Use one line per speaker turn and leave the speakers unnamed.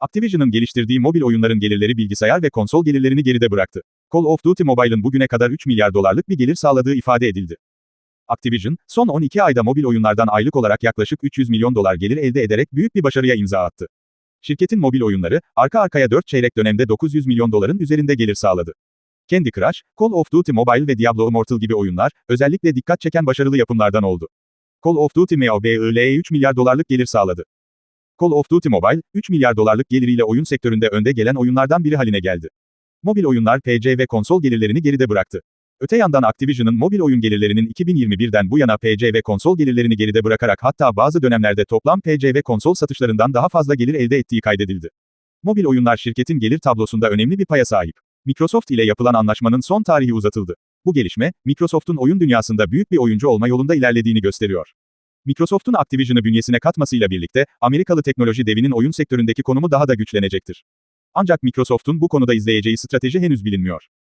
Activision'ın geliştirdiği mobil oyunların gelirleri bilgisayar ve konsol gelirlerini geride bıraktı. Call of Duty Mobile'ın bugüne kadar 3 milyar dolarlık bir gelir sağladığı ifade edildi. Activision, son 12 ayda mobil oyunlardan aylık olarak yaklaşık 300 milyon dolar gelir elde ederek büyük bir başarıya imza attı. Şirketin mobil oyunları, arka arkaya 4 çeyrek dönemde 900 milyon doların üzerinde gelir sağladı. Candy Crush, Call of Duty Mobile ve Diablo Immortal gibi oyunlar, özellikle dikkat çeken başarılı yapımlardan oldu. Call of Duty MOBIL'e 3 milyar dolarlık gelir sağladı. Call of Duty Mobile, 3 milyar dolarlık geliriyle oyun sektöründe önde gelen oyunlardan biri haline geldi. Mobil oyunlar PC ve konsol gelirlerini geride bıraktı. Öte yandan Activision'ın mobil oyun gelirlerinin 2021'den bu yana PC ve konsol gelirlerini geride bırakarak hatta bazı dönemlerde toplam PC ve konsol satışlarından daha fazla gelir elde ettiği kaydedildi. Mobil oyunlar şirketin gelir tablosunda önemli bir paya sahip. Microsoft ile yapılan anlaşmanın son tarihi uzatıldı. Bu gelişme, Microsoft'un oyun dünyasında büyük bir oyuncu olma yolunda ilerlediğini gösteriyor. Microsoft'un Activision'ı bünyesine katmasıyla birlikte, Amerikalı teknoloji devinin oyun sektöründeki konumu daha da güçlenecektir. Ancak Microsoft'un bu konuda izleyeceği strateji henüz bilinmiyor.